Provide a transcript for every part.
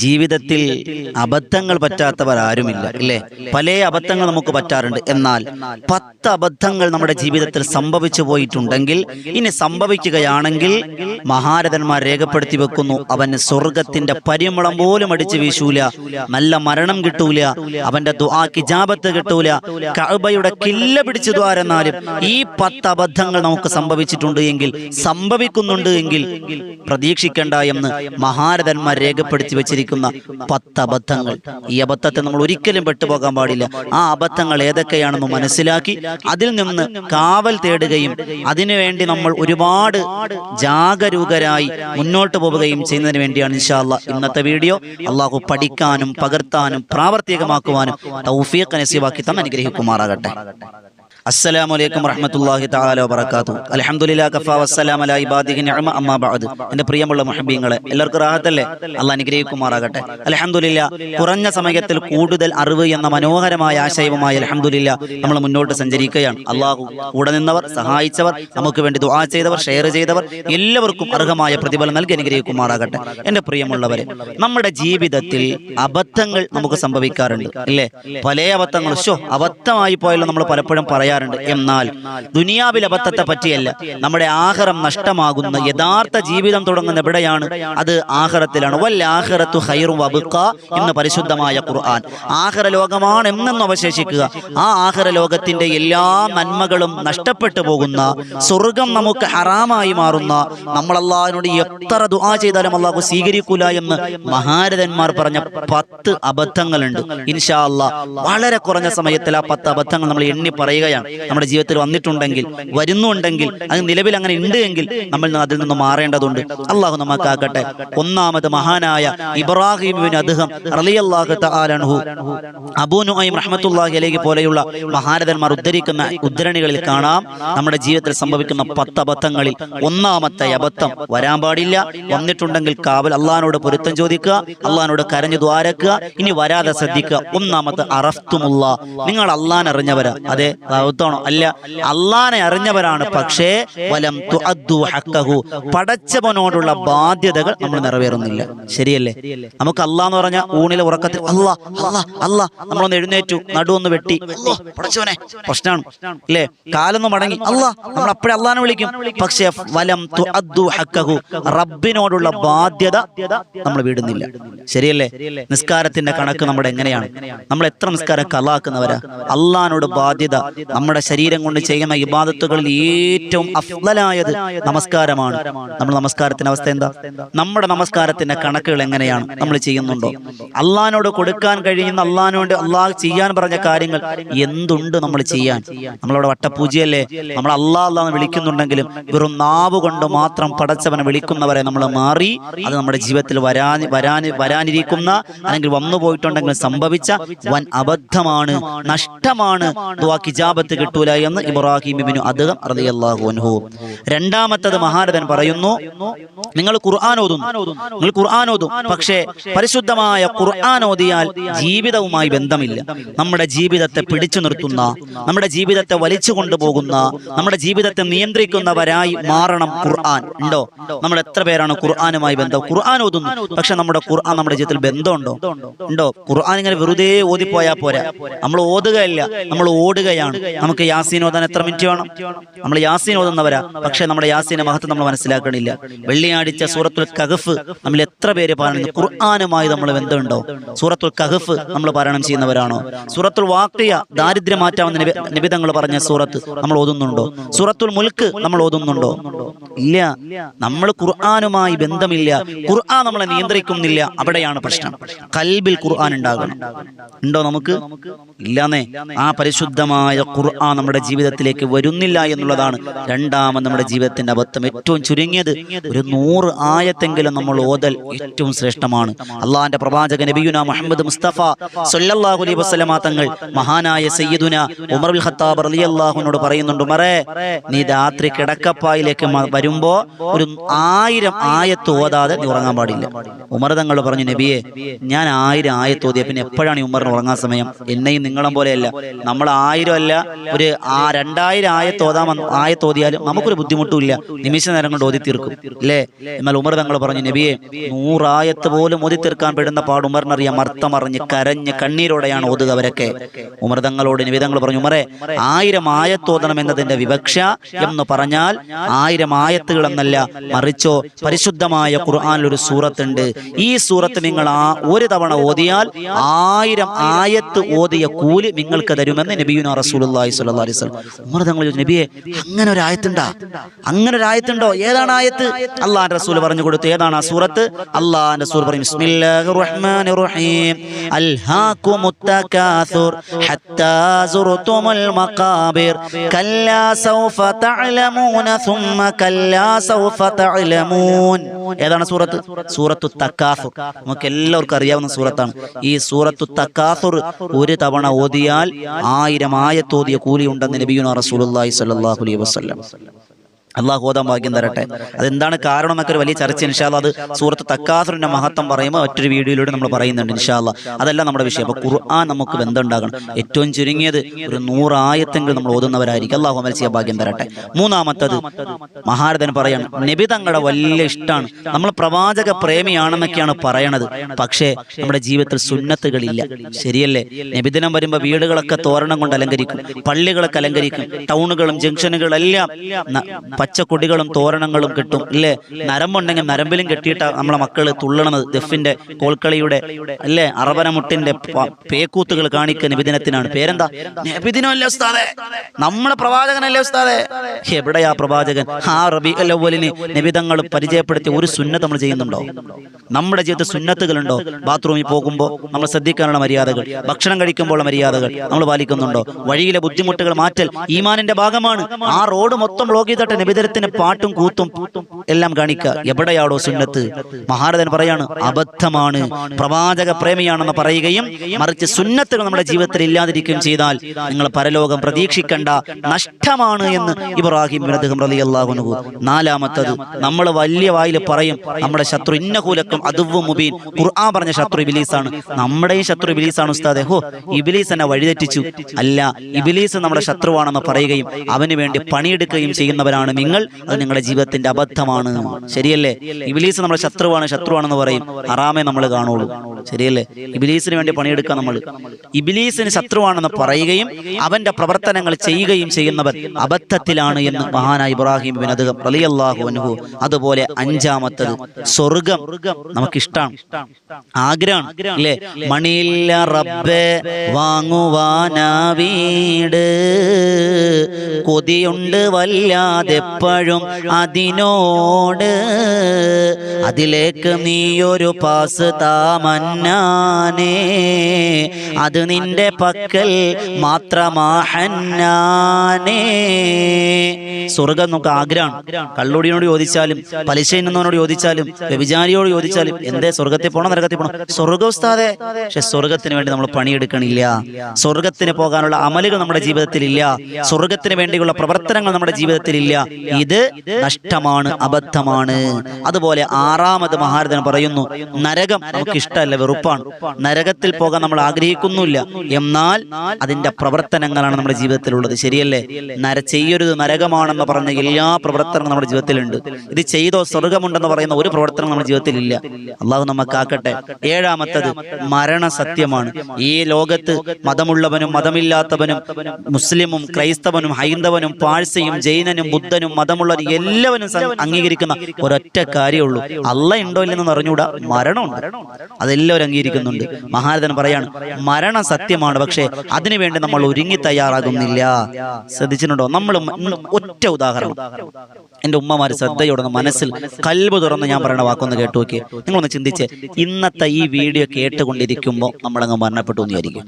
ജീവിതത്തിൽ അബദ്ധങ്ങൾ പറ്റാത്തവർ ആരുമില്ല അല്ലേ പല അബദ്ധങ്ങൾ നമുക്ക് പറ്റാറുണ്ട്. എന്നാൽ പത്ത് അബദ്ധങ്ങൾ നമ്മുടെ ജീവിതത്തിൽ സംഭവിച്ചു പോയിട്ടുണ്ടെങ്കിൽ ഇനി സംഭവിക്കുകയാണെങ്കിൽ മഹാരഥന്മാർ രേഖപ്പെടുത്തി വെക്കുന്നു. അവന് സ്വർഗത്തിന്റെ പരിമളം പോലും അടിച്ചു വീശൂല. നല്ല മരണം കിട്ടൂല. അവന്റെ കിജാബത്ത് കിട്ടൂല. കഅബയുടെ കില്ല പിടിച്ചു ദ്വാരെന്നാലും ഈ പത്ത് അബദ്ധങ്ങൾ നമുക്ക് സംഭവിച്ചിട്ടുണ്ട് എങ്കിൽ സംഭവിക്കുന്നുണ്ട് എങ്കിൽ പ്രതീക്ഷിക്കേണ്ട എന്ന് മഹാരഥന്മാർ രേഖപ്പെടുത്തി വെച്ചിരിക്കുന്ന. പത്ത് അബദ്ധങ്ങൾ. ഈ അബദ്ധത്തെ നമ്മൾ ഒരിക്കലും പെട്ടുപോകാൻ പാടില്ല. ആ അബദ്ധങ്ങൾ ഏതൊക്കെയാണെന്ന് മനസ്സിലാക്കി അതിൽ നിന്ന് കാവൽ തേടുകയും അതിനുവേണ്ടി നമ്മൾ ഒരുപാട് ജാഗരൂകരായി മുന്നോട്ട് പോവുകയും ചെയ്യുന്നതിന് വേണ്ടിയാണ് ഇൻഷാല്ല ഇന്നത്തെ വീഡിയോ. അള്ളാഹു പഠിക്കാനും പകർത്താനും പ്രാവർത്തികമാക്കുവാനും തൗഫീഖ് നസീവാക്കി തന്നെ അനുഗ്രഹിക്കുമാറാകട്ടെ. അസ്സലാമു അലൈക്കും വറഹ്മത്തുള്ളാഹി തആല വബറകാതുഹു. അൽഹംദുലില്ലാ കഫാ വസ്സലാമു അലാ ഇബാദിഹി നിഅമ അമ്മാ ബഅദ്. എന്റെ പ്രിയമുള്ള മുഹബ്ബീങ്ങളെ എല്ലാവർക്കും റാഹത്തല്ലേ? അള്ളാഹ് അനുഗ്രഹിക്കുമാറാകട്ടെ അൽഹംദുലില്ലാ കുറഞ്ഞ സമയത്തിൽ കൂടുതൽ അറിവ് എന്ന മനോഹരമായ ആശയവുമായി അൽഹംദുലില്ലാ നമ്മൾ മുന്നോട്ട് സഞ്ചരിക്കുകയാണ്. അള്ളാഹു കൂടെ നിന്നവർ സഹായിച്ചവർ നമുക്ക് വേണ്ടി ദുആ ചെയ്തവർ ഷെയർ ചെയ്തവർ എല്ലാവർക്കും അർഹമായ പ്രതിഫലം നൽകി അനുഗ്രഹിക്കുമാറാകട്ടെ എന്റെ പ്രിയമുള്ളവരെ നമ്മുടെ ജീവിതത്തിൽ അബദ്ധങ്ങൾ നമുക്ക് സംഭവിക്കാറുണ്ട്. അല്ലേ പല അബദ്ധങ്ങൾ. ഷോ അബദ്ധമായി പോയാലും നമ്മൾ പലപ്പോഴും പറയാറുണ്ട്. എന്നാൽ ദുനിയാവിൽ അബദ്ധത്തെ പറ്റിയല്ല. നമ്മുടെ ആഹാരം നഷ്ടമാകുന്ന യഥാർത്ഥ ജീവിതം തുടങ്ങുന്ന എവിടെയാണ്? അത് ആഹാരത്തിലാണ് വല്ലാഹറത്തു ഹൈറും വബുക്ക എന്ന് പരിശുദ്ധമായ ഖുർആൻ. ആഹാര ലോകമാണ് എന്നെന്നും അവശേഷിക്കുക. ആ ആഹാര ലോകത്തിന്റെ എല്ലാ നന്മകളും നഷ്ടപ്പെട്ടു പോകുന്ന സ്വർഗം നമുക്ക് ഹറാമായി മാറുന്ന നമ്മൾ അള്ളാഹിനോട് എത്ര ദുആ ചെയ്താലും അള്ളാഹു സ്വീകരിക്കൂല എന്ന് മഹാരഥന്മാർ പറഞ്ഞ പത്ത് അബദ്ധങ്ങളുണ്ട്. ഇൻഷാ അല്ലാ വളരെ കുറഞ്ഞ സമയത്തിൽ ആ പത്ത് അബദ്ധങ്ങൾ നമ്മൾ എണ്ണി പറയുകയാണ്. നമ്മുടെ ജീവിതത്തിൽ വന്നിട്ടുണ്ടെങ്കിൽ വരുന്നുണ്ടെങ്കിൽ അത് നിലവിൽ അങ്ങനെ ഉണ്ട് എങ്കിൽ നമ്മൾ അതിൽ നിന്ന് മാറേണ്ടതുണ്ട്. അള്ളാഹു നമുക്കാക്കട്ടെ ഒന്നാമത് മഹാനായ ഇബ്രാഹിം ബിൻ അദ്ദേഹം തആലഹു അബൂ റഹ്മത്തുല്ലാഹി അലൈഹി പോലെയുള്ള മഹാരഥന്മാർ ഉദ്ധരിക്കുന്ന ഉദ്ധരണികളിൽ കാണാം. നമ്മുടെ ജീവിതത്തിൽ സംഭവിക്കുന്ന പത്ത് അബദ്ധങ്ങളിൽ ഒന്നാമത്തെ അബദ്ധം വരാൻ പാടില്ല. വന്നിട്ടുണ്ടെങ്കിൽ കാവൽ അള്ളഹാനോട് പൊരുത്തം ചോദിക്കുക അള്ളഹാനോട് കരഞ്ഞു ദ്വാരക്കുക ഇനി വരാതെ ശ്രദ്ധിക്കുക. ഒന്നാമത്തെ അറഫ്തുമുള്ള. നിങ്ങൾ അള്ളഹാൻ അറിഞ്ഞവരാ. അതെ അബദ്ധമാണോ അല്ല. അള്ളഹാനെ അറിഞ്ഞവരാണ്. പക്ഷേ വലം ഹഖഹു പടച്ചവനോടുള്ള ബാധ്യതകൾ നമ്മൾ നിറവേറുന്നില്ല. ശരിയല്ലേ? നമുക്ക് അള്ളാഹ് എന്ന് പറഞ്ഞ ഊണിലെ ഉറക്കത്തിൽ അള്ളാ അള്ളാ അള്ളാ നമ്മളൊന്ന് എഴുന്നേറ്റു. നടുവൊന്ന് വെട്ടി. പടച്ചവനെ പ്രശ്നമാണ് അല്ലേ? കാലൊന്ന് മടങ്ങി. അള്ളാ നമ്മൾ അപ്പോഴേ അള്ളാനെ വിളിക്കും. പക്ഷേ വലം ഹഖഹു റബ്ബിനോടുള്ള ബാധ്യത നമ്മൾ വിടുന്നില്ല. ശരിയല്ലേ? നിസ്കാരത്തിന്റെ കണക്ക് നമ്മുടെ എങ്ങനെയാണ്? നമ്മൾ എത്ര നിസ്കാരം കലാക്കുന്നവരാ? അള്ളഹാനോട് ബാധ്യത നമ്മുടെ ശരീരം കൊണ്ട് ചെയ്യുന്ന ഇബാദത്തുകളിൽ ഏറ്റവും അഫ്ലലായത് നമസ്കാരമാണ്. നമ്മൾ നമസ്കാരത്തിന്റെ അവസ്ഥ എന്താ? നമ്മുടെ നമസ്കാരത്തിന്റെ കണക്കുകൾ എങ്ങനെയാണ് നമ്മൾ ചെയ്യുന്നുണ്ടോ? അള്ളഹാനോട് കൊടുക്കാൻ കഴിയുന്ന അള്ളഹാനോട് അള്ളാഹ് ചെയ്യാൻ പറഞ്ഞ കാര്യങ്ങൾ എന്തുണ്ട് നമ്മൾ ചെയ്യാൻ? നമ്മളവിടെ വട്ടപൂജയല്ലേ? നമ്മൾ അള്ളാഹ് അള്ളാന്ന് വിളിക്കുന്നുണ്ടെങ്കിലും വെറും നാവ് കൊണ്ട് മാത്രം പടച്ചവനെ വിളിക്കുന്നവരെ നമ്മൾ മാറി അത് നമ്മുടെ ജീവിതത്തിൽ വരാൻ വരാൻ വരാനിരിക്കുന്ന അല്ലെങ്കിൽ വന്നു പോയിട്ടുണ്ടെങ്കിൽ സംഭവിച്ച വൻ അബദ്ധമാണ് നഷ്ടമാണ്. ദുആ കിജാബത്ത് കിട്ടൂല എന്ന് ഇബ്രാഹിം അദ്ദേഹം റളിയല്ലാഹു അൻഹു. രണ്ടാമത്തത് മഹാരഥൻ പറയുന്നു നിങ്ങൾ ഖുർആൻ ഓതുന്നു നിങ്ങൾ ഖുർആൻ ഓതും. പക്ഷേ പരിശുദ്ധമായ ഖുർആൻ ഓതിയാൽ ജീവിതവുമായി ബന്ധമില്ല. നമ്മുടെ ജീവിതത്തെ പിടിച്ചു നിർത്തുന്ന നമ്മുടെ ജീവിതത്തെ വലിച്ചു കൊണ്ടുപോകുന്ന നമ്മുടെ ജീവിതത്തെ നിയന്ത്രിക്കുന്നവരായി മാറണം ഖുർആൻ. ഉണ്ടോ? നമ്മൾ എത്ര പേരാണ് ഖുർആനുമായി ബന്ധം? ഖുർആൻ ഓതുന്നു. പക്ഷെ നമ്മുടെ ഖുർആൻ നമ്മുടെ ജീവിതത്തിൽ ബന്ധമുണ്ടോ? ഉണ്ടോ? ഖുർആൻ ഇങ്ങനെ വെറുതെ ഓതിപ്പോയാൽ പോരാ. നമ്മൾ ഓതുകയല്ല നമ്മൾ ഓടുകയാണ്. നമുക്ക് യാസീൻ ഓതാൻ എത്ര മിനിറ്റ് വേണം? നമ്മൾ യാസീൻ ഓതുന്നവരാ. പക്ഷെ നമ്മുടെ യാസീന്റെ മഹത്വം നമ്മൾ മനസ്സിലാക്കണില്ല. വെള്ളിയാഴ്ച സൂറത്തുൽ കഹഫ് നമ്മൾ എത്ര പേര് പാരായണം ഖുർആാനുമായി നമ്മൾ ബന്ധമുണ്ടോ? സൂറത്തുൽ കഹഫ് നമ്മൾ പാരായണം ചെയ്യുന്നവരാണോ? സൂറത്തുൽ വാക്കിയ ദാരിദ്ര്യം മാറ്റാവുന്ന നിബിദങ്ങൾ പറഞ്ഞ സൂറത്ത് നമ്മൾ ഓതുന്നുണ്ടോ? സൂറത്തുൽ മുൽക്ക് നമ്മൾ ഓതുന്നുണ്ടോ? ഇല്ല. നമ്മൾ ഖുർആനുമായി ബന്ധമില്ല. ഖുർആൻ നമ്മളെ നിയന്ത്രിക്കുന്നില്ല. അവിടെയാണ് പ്രശ്നം. കൽബിൽ ഖുർആൻ ഉണ്ടാകണം. ഉണ്ടോ നമുക്ക്? ഇല്ലാന്നേ. ആ പരിശുദ്ധമായ ഖുർആൻ നമ്മുടെ ജീവിതത്തിലേക്ക് വരുന്നില്ല എന്നുള്ളതാണ് രണ്ടാമത് നമ്മുടെ ജീവിതത്തിന്റെ അബദ്ധം. ഏറ്റവും ചുരുങ്ങിയത് ഒരു നൂറ് ആയത്തെങ്കിലും നമ്മൾ ഓതൽ ഏറ്റവും ശ്രേഷ്ഠമാണ്. അള്ളാഹിന്റെ പ്രവാചക നബിയുന മുഹമ്മദ് മുസ്തഫ സല്ലല്ലാഹു അലൈഹി വസല്ലമ തങ്ങൾ മഹാനായ സയ്യിദുന ഉമർ ഖത്താബ് അള്ളാഹുനോട് പറയുന്നുണ്ട് മറേ നീ രാത്രി കിടക്കപ്പായിലേക്ക് വരുമ്പോ ഒരു ആയിരം ആയത്ത് ഓതാതെ നീ ഉറങ്ങാൻ പാടില്ല. ഉമർ തങ്ങൾ പറഞ്ഞു നബിയെ ഞാൻ ആയിരം ആയത്ത് ഓതിയ. പിന്നെ എപ്പോഴാണ് ഈ ഉമറിന് ഉറങ്ങാൻ സമയം? എന്നെയും നിങ്ങളും പോലെയല്ല. നമ്മൾ ആയിരം അല്ല ഒരു ആ രണ്ടായിരം ആയത്തോതാൻ ആയത്തോതിയാലും നമുക്കൊരു ബുദ്ധിമുട്ടുമില്ല. നിമിഷ നേരം കൊണ്ട് ഓതി തീർക്കും അല്ലേ? എന്നാൽ ഉമർ തങ്ങൾ പറഞ്ഞു നബിയെ നൂറായത്ത് പോലും ഓതി തീർക്കാൻ പെടുന്ന പാട് ഉമറിനറിയാം അർത്ഥമറിഞ്ഞ് കരഞ്ഞ് കണ്ണീരോടെയാണ് ഓതുക അവരൊക്കെ. ഉമർ തങ്ങളോട് നബി തങ്ങൾ പറഞ്ഞു ഉമറെ ആയിരം ആയത്തോതണം എന്നതിന്റെ വിവക്ഷ എന്ന് പറഞ്ഞാൽ ആയിരം ആയത്തുകൾ എന്നല്ല മറിച്ചോ പരിശുദ്ധമായ ഖുർആനിൽ ഒരു സൂറത്തുണ്ട്. ഈ സൂറത്ത് നിങ്ങൾ ആ ഒരു തവണ ഓതിയാൽ ആയിരം ആയത്ത് ഓതിയ കൂലി നിങ്ങൾക്ക് തരുമെന്ന് നബിയുന റസൂലുള്ളാഹി സ്വല്ലല്ലാഹി അലൈഹി വസല്ലം. ഉമർ തങ്ങൾ നബിയെ അങ്ങനെ ഒരു ആയത്തുണ്ടാ? അങ്ങനെ ഒരു ആയത്തുണ്ടോ? ഏതാണ് ആയത്ത്? അള്ളാഹ് റസൂൽ പറഞ്ഞു കൊടുത്തു. ഏതാണ് ആ സൂറത്ത്? അള്ളാഹാന്റെ റസൂൽ പറയും ബിസ്മില്ലാഹിർ റഹ്മാനിർ റഹീം. അൽഹാകുമുത് തകാസുർ ഹത്താ സുർതുമുൽ മഖാബിർ. കല്ലാ സൗഫ തഅലമൂന സുമ്മ കല്ലാ സൗഫ തഅലമൂൻ. ഏതാണ് സൂറത്ത്? സൂറത്തു തക്കാസുർ നമുക്ക് എല്ലാവർക്കും അറിയാവുന്ന സൂറത്താണ്. ഈ സൂറത്തു തക്കാസുർ ഒരു തവണ ഓതിയാൽ ആയിരം ആയത്തോതിയ കൂലി ഉണ്ടെന്ന് നബിയുന റസൂലുള്ളാഹി സ്വല്ലല്ലാഹു അലൈഹി വസല്ലം. അള്ളാഹു ഓതാൻ ഭാഗ്യം തരട്ടെ. അതെന്താണ് കാരണം എന്നൊക്കെ ഒരു വലിയ ചർച്ച ഇൻഷാല്ല അത് സൂറത്ത് തക്കാസുറിന്റെ മഹത്വം പറയുമ്പോൾ മറ്റൊരു വീഡിയോയിലൂടെ നമ്മൾ പറയുന്നുണ്ട് ഇൻഷാല്ല അതല്ല നമ്മുടെ വിഷയം. അപ്പൊ ഖുർആൻ നമുക്ക് ബന്ധമുണ്ടാകണം. ഏറ്റവും ചുരുങ്ങിയത് ഒരു നൂറായത്തെങ്കിലും നമ്മൾ ഓതുന്നവരായിരിക്കും. അള്ളാഹു ചെയ്യാൻ ഭാഗ്യം തരട്ടെ. മൂന്നാമത്തത് മഹാരഥൻ പറയാണ് നബി തങ്ങളുടെ വലിയ ഇഷ്ടമാണ്. നമ്മൾ പ്രവാചക പ്രേമിയാണെന്നൊക്കെയാണ് പറയണത്. പക്ഷേ നമ്മുടെ ജീവിതത്തിൽ സുന്നത്തുകളില്ല. ശരിയല്ലേ? നബിദിനം വരുമ്പോൾ വീടുകളൊക്കെ തോരണം കൊണ്ട് അലങ്കരിക്കും. പള്ളികളൊക്കെ അലങ്കരിക്കും. ടൗണുകളും ജംഗ്ഷനുകളും എല്ലാം ന- പച്ചക്കൊടികളും തോരണങ്ങളും കിട്ടും. ഇല്ലേ? നരമ്പുണ്ടെങ്കിൽ നരമ്പിലും കെട്ടിയിട്ട നമ്മളെ മക്കൾ തുള്ളണത് ദഫിന്റെ കോൽക്കളിയുടെ അല്ലേ? അറബനമുട്ടിന്റെ പേക്കൂത്തുകൾ കാണിക്കുക നിബിദിനത്തിനാണ്. പേരെന്താ? നബിദിനമല്ലേ ഉസ്താദേ? നമ്മളെ പ്രവാചകനല്ലേ ഉസ്താദേ? എവിടെയാ പ്രവാചകൻ? ആ റബി അല്ലവലിന് നിബിധങ്ങൾ പരിചയപ്പെടുത്തി ഒരു സുന്നത്ത് നമ്മൾ ചെയ്യുന്നുണ്ടോ? നമ്മുടെ ജീവിതത്തിൽ സുന്നത്തുകളുണ്ടോ? ബാത്റൂമിൽ പോകുമ്പോൾ നമ്മൾ ശ്രദ്ധിക്കാനുള്ള മര്യാദകൾ ഭക്ഷണം കഴിക്കുമ്പോഴുള്ള മര്യാദകൾ നമ്മൾ പാലിക്കുന്നുണ്ടോ? വഴിയിലെ ബുദ്ധിമുട്ടുകൾ മാറ്റൽ ഈമാനിന്റെ ഭാഗമാണ്. ആ റോഡ് മൊത്തം ബ്ലോക്ക് ചെയ്തിട്ട് നിബിതരത്തിന് പാട്ടും കൂത്തും എല്ലാം കാണിക്കുക എവിടെയാണോ സുന്നത്ത്? മഹാരഥൻ പറയാണ് അബദ്ധമാണ്. പ്രവാചക പ്രേമിയാണെന്ന് പറയുകയും മറിച്ച് സുന്നത്തുകൾ നമ്മുടെ ജീവിതത്തിൽ ഇല്ലാതിരിക്കുകയും ചെയ്താൽ നിങ്ങൾ പരലോകം പ്രതീക്ഷിക്കേണ്ട നഷ്ടമാണ് എന്ന് ഇബ്രാഹിം അദ്ദേഹം റളിയല്ലാഹു നാലാമത്തത്. നമ്മൾ വലിയ വായിൽ പറയും നമ്മുടെ ശത്രു ഇന്നകൂലക്കും അതുവും മുബീൻ. ഖുർആൻ പറഞ്ഞ ശത്രു ഇബിലീസാണ്. നമ്മുടെയും ശത്രു ഇബിലീസാണ് ഉസ്താദെ. ഹോ ഇബിലീസ് എന്നെ വഴിതെറ്റിച്ചു. അല്ല ഇബിലീസ് നമ്മുടെ ശത്രുവാണെന്ന് പറയുകയും അവന് വേണ്ടി പണിയെടുക്കുകയും ചെയ്യുന്നവരാണ് നിങ്ങൾ അത് നിങ്ങളുടെ ജീവിതത്തിന്റെ അബദ്ധമാണ്. ശരിയല്ലേ? ഇബിലീസ് നമ്മുടെ ശത്രുവാണ് ശത്രുവാണെന്ന് പറയും. ഹറാമേ നമ്മൾ കാണുള്ളൂ. ശരിയല്ലേ? ഇബിലീസിന് വേണ്ടി പണിയെടുക്കുക നമ്മൾ. ഇബിലീസിന് ശത്രുവാണെന്ന് പറയുകയും അവന്റെ പ്രവർത്തനങ്ങൾ ചെയ്യുകയും ചെയ്യുന്നവർ അബദ്ധത്തിലാണ് എന്ന് മഹാനായ ഇബ്രാഹിം ബിൻ അദ്ദേഹം റളിയല്ലാഹു അൻഹു അതുപോലെ അഞ്ചാമത്തത്. സ്വർഗം നമുക്കിഷ്ടമാണ് ആഗ്രഹം അല്ലേ? മണിയില്ല റബ്ബെ വാങ്ങുവാനാ വീട്. കൊതിയുണ്ട് വല്ലാതെപ്പോഴും അതിനോട്. അതിലേക്ക് നീയൊരു പാസ് താമന്നാനേ. അത് നിന്റെ പക്കൽ മാത്രമാഹന്നാനേ. സ്വർഗം നമുക്ക് ആഗ്രഹമാണ്. കള്ളുടിയോട് ചോദിച്ചാലും പലിശ എന്നോട് ചോദിച്ചാലും വ്യഭിചാരിയോട് ചോദിച്ചാലും എന്തേ സ്വർഗത്തിൽ പോകണം നരകത്തിൽ പോകണം സ്വർഗോസ്താതെ പക്ഷെ സ്വർഗത്തിന് വേണ്ടി നമ്മൾ പണിയെടുക്കണില്ല. സ്വർഗത്തിന് പോകാനുള്ള അമലുകൾ നമ്മുടെ ജീവിതത്തിൽ ഇല്ല സ്വർഗത്തിന് വേണ്ടിയുള്ള പ്രവർത്തനങ്ങൾ നമ്മുടെ ജീവിതത്തിൽ ഇല്ല ഇത് നഷ്ടമാണ് അബദ്ധമാണ്. അതുപോലെ ആറാമത് മഹാരഥൻ പറയുന്നു നരകം നമുക്ക് ഇഷ്ടമല്ല വെറുപ്പാണ്. നരകത്തിൽ പോകാൻ നമ്മൾ ആഗ്രഹിക്കുന്നില്ല. എന്നാൽ അതിന്റെ പ്രവർത്തനങ്ങളാണ് നമ്മുടെ ജീവിതത്തിലുള്ളത്. ശരിയല്ലേ? നര ചെയ്യരുത് നരകമാണെന്ന് പറഞ്ഞ എല്ലാ പ്രവർത്തനങ്ങളും നമ്മുടെ ജീവിതത്തിലുണ്ട്. ഇത് ചെയ്തോ സ്വർഗമുണ്ടെന്ന് പറയുന്ന ഒരു പ്രവർത്തനം നമ്മുടെ ജീവിതത്തിലില്ല. അള്ളാഹു നമുക്കാക്കട്ടെ ഏഴാമത്തത് മരണ സത്യമാണ്. ഈ ലോകത്ത് മതമുള്ളവനും മതമില്ലാത്തവനും മുസ്ലിമും ക്രൈസ്തവനും ഹൈന്ദവനും പാഴ്സയും ജൈനനും ബുദ്ധനും മതമുള്ളവരും എല്ലാവരും അംഗീകരിക്കുന്ന ഒരൊറ്റ കാര്യമുള്ളൂ. അല്ല ഉണ്ടോ ഇല്ലെന്ന് അറിഞ്ഞുകൂടാ മരണമുണ്ട്. അതെല്ലാവരും അംഗീകരിക്കുന്നുണ്ട്. മഹാരഥൻ പറയാണ് മരണം സത്യമാണ് പക്ഷേ അതിനുവേണ്ടി നമ്മൾ ഒരുങ്ങി തയ്യാറാകുന്നില്ല. ശ്രദ്ധിച്ചിട്ടുണ്ടോ? നമ്മൾ ഒറ്റ ഉദാഹരണം. എന്റെ ഉമ്മമാർ ശ്രദ്ധയോടെ മനസ്സിൽ കൽബ് തുറന്ന് ഞാൻ പറയുന്ന വാക്കൊന്ന് കേട്ടു നോക്കി നിങ്ങളൊന്ന് ചിന്തിച്ച് ഇന്നത്തെ ഈ വീഡിയോ കേട്ടുകൊണ്ടിരിക്കുമ്പോൾ നമ്മളങ്ങ് മരണപ്പെട്ടു എന്ന് വിചാരിക്കും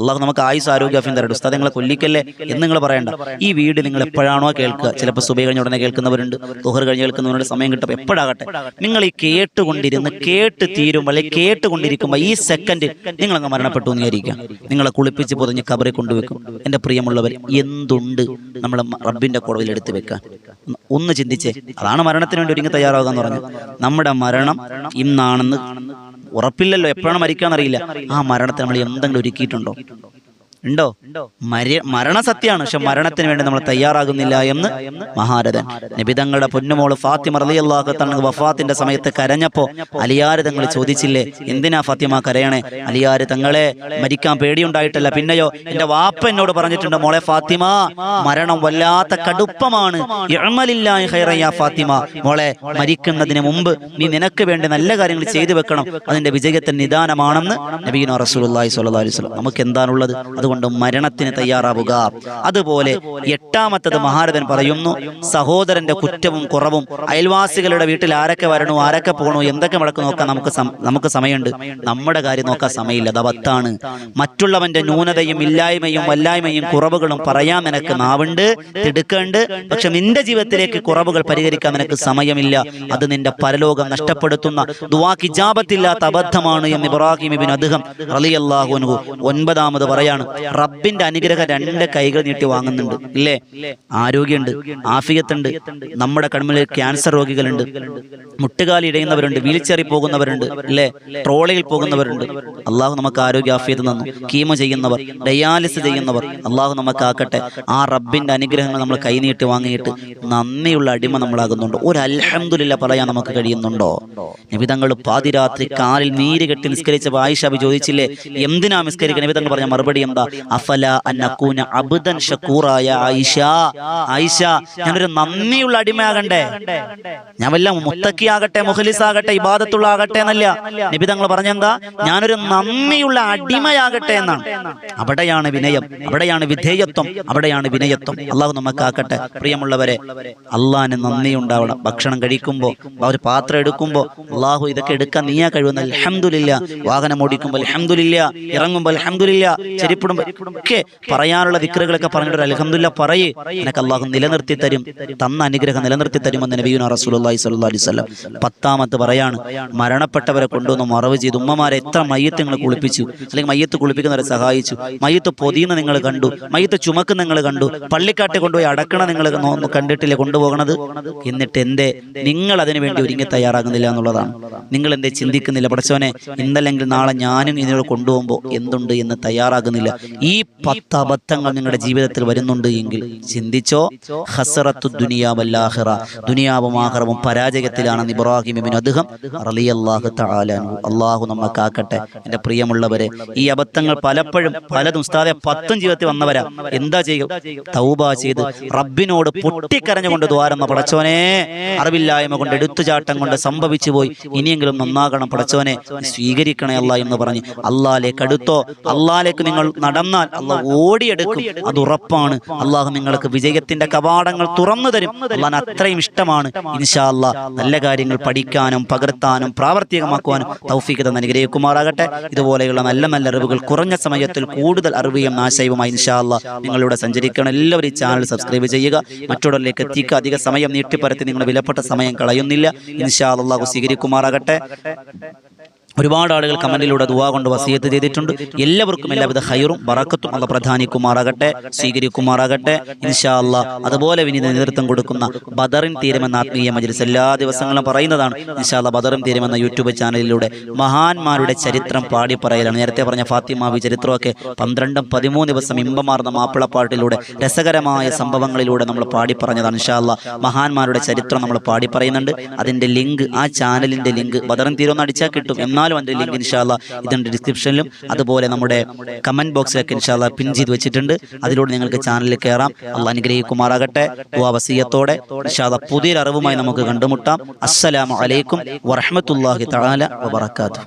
അള്ളാഹു നമുക്ക് ആയുസ് ആരോഗ്യ തരട്ടെ ഉസ്താദ് നിങ്ങളെ കൊല്ലിക്കല്ലേ എന്ന് നിങ്ങൾ പറയണ്ട. ഈ വീഡിയോ നിങ്ങൾ എപ്പോഴാണോ കേൾക്കുക. ചിലപ്പോൾ സുബൈ കഴിഞ്ഞ ഉടനെ കേൾക്കുന്നവരുണ്ട്. ദുഹർ കഴിഞ്ഞ് കേൾക്കുന്നവരുടെ സമയം കിട്ടുമ്പോൾ എപ്പോഴാകട്ടെ? നിങ്ങൾ ഈ കേട്ടുകൊണ്ടിരുന്ന് കേട്ട് തീരുമ്പോൾ അല്ലെങ്കിൽ കേട്ടുകൊണ്ടിരിക്കുമ്പോൾ ഈ സെക്കൻഡ് നിങ്ങൾ അങ്ങ് മരണപ്പെട്ടു എന്ന് വിചാരിക്കാം നിങ്ങളെ കുളിപ്പിച്ച് പൊതിഞ്ഞ് കബറി കൊണ്ടുവെക്കും. എന്റെ പ്രിയമുള്ളവർ എന്തുണ്ട് നമ്മൾ റബ്ബിന്റെ കുടവിൽ എടുത്ത് വെക്കാൻ ഒന്ന് ചിന്തിച്ചേ. അതാണ് മരണത്തിന് വേണ്ടി ഒരുങ്ങി തയ്യാറാവുക എന്ന് പറഞ്ഞു നമ്മുടെ മരണം ഇന്നാണെന്ന് ഉറപ്പില്ലല്ലോ. എപ്പോഴാണ് മരിക്കാന്നറിയില്ല ആ മരണത്തെ നമ്മൾ എന്തെങ്കിലും ഒരുക്കിയിട്ടുണ്ടോ? ഉണ്ടോ? മര മരണ സത്യമാണ് പക്ഷെ മരണത്തിന് വേണ്ടി നമ്മൾ തയ്യാറാകുന്നില്ല എന്ന് മഹാരഥൻ. നിബിതങ്ങളുടെ പൊന്നുമോൾ ഫാത്തിമ റളിയല്ലാഹു തആല വഫാത്തിന്റെ സമയത്ത് കരഞ്ഞപ്പോ അലിയാര് തങ്ങൾ ചോദിച്ചില്ലേ എന്തിനാ ഫാത്തിമ കരയണേ? അലിയാര് തങ്ങളെ മരിക്കാൻ പേടിയുണ്ടായിട്ടല്ല. പിന്നെയോ എന്റെ വാപ്പ എന്നോട് പറഞ്ഞിട്ടുണ്ട് മോളെ ഫാത്തിമ മരണം വല്ലാത്ത കടുപ്പമാണ്. ഫാത്തിമ. മോളെ മരിക്കുന്നതിന് മുമ്പ് നീ നിനക്ക് വേണ്ടി നല്ല കാര്യങ്ങൾ ചെയ്തു വെക്കണം. അതിന്റെ വിജയത്തിന് നിദാനമാണെന്ന് നബീന റസൂലുള്ളാഹി സ്വല്ലല്ലാഹു അലൈഹി വസല്ലം. നമുക്ക് എന്താണുള്ളത്? അതുകൊണ്ട് മരണത്തിന് തയ്യാറാവുക. അതുപോലെ എട്ടാമത്തത് മഹാരഥൻ പറയുന്നു സഹോദരന്റെ കുറ്റവും കുറവും അയൽവാസികളുടെ വീട്ടിൽ ആരൊക്കെ വരണു ആരൊക്കെ പോകണു എന്തൊക്കെ മുടക്ക് നോക്കാൻ നമുക്ക് നമുക്ക് സമയമുണ്ട്? നമ്മുടെ കാര്യം നോക്കാൻ സമയമില്ല. അത് അബത്താണ് മറ്റുള്ളവന്റെ ന്യൂനതയും ഇല്ലായ്മയും വല്ലായ്മയും കുറവുകളും പറയാൻ നിനക്ക് നാവുണ്ട് തിടുക്കുണ്ട്. പക്ഷെ നിന്റെ ജീവിതത്തിലേക്ക് കുറവുകൾ പരിഹരിക്കാൻ നിനക്ക് സമയമില്ല. അത് നിന്റെ പരലോകം നഷ്ടപ്പെടുത്തുന്ന ദുവാക്കിജാപത്തില്ലാത്ത അബദ്ധമാണ് എന്ന് ഇബ്രാഹിം ഇബിൻ അദ്ദേഹം അൻഹു ഒൻപതാമത് പറയാണ്. റബ്ബിന്റെ അനുഗ്രഹം രണ്ട് കൈകൾ നീട്ടി വാങ്ങുന്നുണ്ട്. ഇല്ലേ? ആരോഗ്യമുണ്ട് ആഫിയത്തുണ്ട് നമ്മുടെ കൺമുന്നിൽ ക്യാൻസർ രോഗികളുണ്ട് മുട്ടുകാലി ഇടയുന്നവരുണ്ട് വീൽചെയറിൽ പോകുന്നവരുണ്ട് അല്ലേ ട്രോളയിൽ പോകുന്നവരുണ്ട്. അള്ളാഹു നമുക്ക് ആരോഗ്യ ആഫിയത്ത് തന്നു. കീമോ ചെയ്യുന്നവർ ഡയാലിസ് ചെയ്യുന്നവർ അള്ളാഹു നമുക്ക് ആക്കട്ടെ. ആ റബ്ബിന്റെ അനുഗ്രഹങ്ങൾ നമ്മൾ കൈനീട്ടി വാങ്ങിയിട്ട് നന്ദിയുള്ള അടിമ നമ്മളാകുന്നുണ്ട്. ഒരു അലഹമുല്ല പറയാൻ നമുക്ക് കഴിയുന്നുണ്ടോ? നിബിതങ്ങൾ പാതിരാത്രി കാലിൽ നീര് കെട്ടി നിസ്കരിച്ച ആയിഷാബി ചോദിച്ചില്ലേ എന്തിനാ നിസ്കരിക്കുക നിബിതങ്ങൾ പറഞ്ഞ മറുപടി എന്താ? അഫല അന്നക്കൂന അബുദൻ ഷക്കൂറായ ആയിഷ. ആയിഷ ഞാനൊരു നന്ദിയുള്ള അടിമയാകണ്ടേ? ഞാൻ വല്ല മുത്തക്കിയാകട്ടെ മുഖലിസാകട്ടെ ഇബാദത്തുള്ള ആകട്ടെ എന്നല്ല നിബിതങ്ങൾ പറഞ്ഞെന്താ? ഞാനൊരു നന്ദിയുള്ള അടിമയാകട്ടെ എന്നാണ്. അവിടെയാണ് വിനയം അവിടെയാണ് വിധേയത്വം അവിടെയാണ് വിനയത്വം. അള്ളാഹു നമുക്കാക്കട്ടെ പ്രിയമുള്ളവരെ അള്ളാഹിന് നന്ദി ഉണ്ടാവണം. ഭക്ഷണം കഴിക്കുമ്പോൾ ഒരു പാത്രം എടുക്കുമ്പോൾ അള്ളാഹു ഇതൊക്കെ എടുക്കാൻ നീയാ കഴിവുന്ന അലഹമുല്ല വാഹനം ഓടിക്കുമ്പോൾ അലഹമുല്ല ഇറങ്ങുമ്പോൾ അലഹമുല്ല ചെരിപ്പിടുമ്പോൾ ഒക്കെ പറയാനുള്ള ദിക്കറുകളൊക്കെ പറഞ്ഞിട്ട് അലഹമുല്ല പറയേ. എനിക്ക് അള്ളാഹു നിലനിർത്തി തരും. തന്ന അനുഗ്രഹം നിലനിർത്തി തരുമെന്ന് നബീന റസൂലി സ്വല്ലല്ലാഹി അലൈഹി വസല്ലം പത്താമത്ത് പറയാണ്. മരണപ്പെട്ടവരെ കൊണ്ടുവന്ന് മറവ് ചെയ്ത് ഉമ്മമാരെ എത്ര മയ്യത്ത് നിങ്ങൾ കുളിപ്പിച്ചു. അല്ലെങ്കിൽ മയ്യത്ത് കുളിപ്പിക്കുന്നവരെ സഹായിച്ചു. മയ്യത്ത് പൊതിയുന്ന നിങ്ങൾ കണ്ടു. മയ്യത്ത് ചുമക്കുന്ന നിങ്ങൾ കണ്ടു. പള്ളിക്കാട്ടെ കൊണ്ടുപോയി അടക്കണ നിങ്ങൾ കണ്ടിട്ടില്ലേ കൊണ്ടുപോകണത്? എന്നിട്ട് എന്തേ? നിങ്ങൾ അതിനു വേണ്ടി ഒരുങ്ങി തയ്യാറാകുന്നില്ല എന്നുള്ളതാണ്. നിങ്ങൾ എന്തേ ചിന്തിക്കുന്നില്ല? പഠിച്ചവനെ ഇന്നല്ലെങ്കിൽ നാളെ ഞാനും ഇതിനോട് കൊണ്ടുപോകുമ്പോൾ എന്തുണ്ട് എന്ന് തയ്യാറാകുന്നില്ല. ഈ പത്ത് അബദ്ധങ്ങൾ നിങ്ങളുടെ ജീവിതത്തിൽ വരുന്നുണ്ട് എങ്കിൽ ചിന്തിച്ചോ? ഹസറത്തു ദുനിയാവല്ലാഹിറ ദുനിയാവും ആഹറവും പരാജയത്തിലാണെന്ന് ഇബ്രാഹിം അദ്ഹം റളിയല്ലാഹു തആല അള്ളാഹു നമ്മക്കാക്കട്ടെ. എന്റെ പ്രിയമുള്ളവരെ ഈ അബദ്ധങ്ങൾ പലപ്പോഴും പലതും ഉസ്താദെ പത്തും ജീവിതത്തിൽ വന്നവരാ. എന്താ ചെയ്യും? തൗബ ചെയ്ത് റബ്ബിനോട് പൊട്ടിക്കരഞ്ഞുകൊണ്ട് ദ്വാരം പടച്ചോനെ അറിവില്ലായ്മ കൊണ്ട് എടുത്തുചാട്ടം കൊണ്ട് സംഭവിച്ചു പോയി. ഇനിയെങ്കിലും നന്നാകണം പടച്ചോനെ. സ്വീകരിക്കണേ അല്ല എന്ന് പറഞ്ഞ് അള്ളാലേക്ക് അടുത്തോ? അള്ളാലേക്ക് നിങ്ങൾ നടന്നാൽ അള്ളാഹ് ഓടിയെടുക്കും. അത് ഉറപ്പാണ്. അള്ളാഹു നിങ്ങൾക്ക് വിജയത്തിന്റെ കവാടങ്ങൾ തുറന്നു തരും. അള്ളാൻ അത്രയും ഇഷ്ടമാണ്. ഇൻഷാ അല്ലാ നല്ല കാര്യങ്ങൾ പഠിക്കാനും പകർത്താനും പ്രാവർത്തികമാക്കുവാനും തൗഫീഖ് തന്ന അനുഗ്രഹിക്കുമാറാകട്ടെ. ഇതുപോലെയുള്ള നല്ല നല്ല അറിവുകൾ കുറഞ്ഞ സമയത്തിൽ കൂടുതൽ അറിവിയും നാശയവുമായി ഇൻഷാ അല്ലാ നിങ്ങളിവിടെ സഞ്ചരിക്കണം. എല്ലാവരും ഈ ചാനൽ സബ്സ്ക്രൈബ് ചെയ്യുക. മറ്റുള്ളവരിലേക്ക് എത്തിക്കുക. അധിക സമയം നീട്ടിപ്പരത്തി നിങ്ങളുടെ വിലപ്പെട്ട സമയം കളയുന്നില്ല. ഇൻഷാ അള്ളാഹു സ്വീകരിക്കുമാറാകട്ടെ. ഒരുപാട് ആളുകൾ കമന്റിലൂടെ ദുവാ കൊണ്ട് വസീയത്ത് ചെയ്തിട്ടുണ്ട്. എല്ലാവർക്കും എല്ലാവിധ ഹൈറും ബറക്കത്തും അല്ല പ്രധാനിക്കുമാറാകട്ടെ സ്വീകരിക്കുമാറാകട്ടെ. ഇൻഷാ അല്ലാ അതുപോലെ വിനീത നേതൃത്വം കൊടുക്കുന്ന ബദറിൻ തീരമെന്ന ആത്മീയ മജ്ലിസ് എല്ലാ ദിവസങ്ങളും പറയുന്നതാണ്. ഇൻഷാ അല്ലാ ബദറിൻ തീരമെന്ന യൂട്യൂബ് ചാനലിലൂടെ മഹാന്മാരുടെ ചരിത്രം പാടി പറയലാണ് നേരത്തെ പറഞ്ഞ ഫാത്തിമാവി ചരിത്രമൊക്കെ പന്ത്രണ്ടും പതിമൂന്ന് ദിവസം ഇമ്പമാർന്ന മാപ്പിളപ്പാട്ടിലൂടെ രസകരമായ സംഭവങ്ങളിലൂടെ നമ്മൾ പാടി പറഞ്ഞതാണ് ഇൻഷാ അല്ലാ മഹാന്മാരുടെ ചരിത്രം നമ്മൾ പാടി പറയുന്നുണ്ട് അതിന്റെ ലിങ്ക് ആ ചാനലിന്റെ ലിങ്ക് ബദറിൻ എന്ന് അടിച്ചാൽ കിട്ടും. എന്നാലും അതിന്റെ ലിങ്ക് ഇൻഷാല്ല ഇതിന്റെ ഡിസ്ക്രിപ്ഷനിലും അതുപോലെ നമ്മുടെ കമന്റ് ബോക്സിലൊക്കെ ഇൻഷാല്ല പിൻ ചെയ്ത് വെച്ചിട്ടുണ്ട്. അതിലൂടെ നിങ്ങൾക്ക് ചാനലിൽ കയറാം അള്ള അനുഗ്രഹിക്കുമാറാകട്ടെ. വസീയത്തോടെ ഇൻഷാല്ല പുതിയൊരു അറിവുമായി നമുക്ക് കണ്ടുമുട്ടാം. അസ്സലാമു അലൈക്കും വറഹ്മത്തുള്ളാഹി തആല വബറകാതുഹു.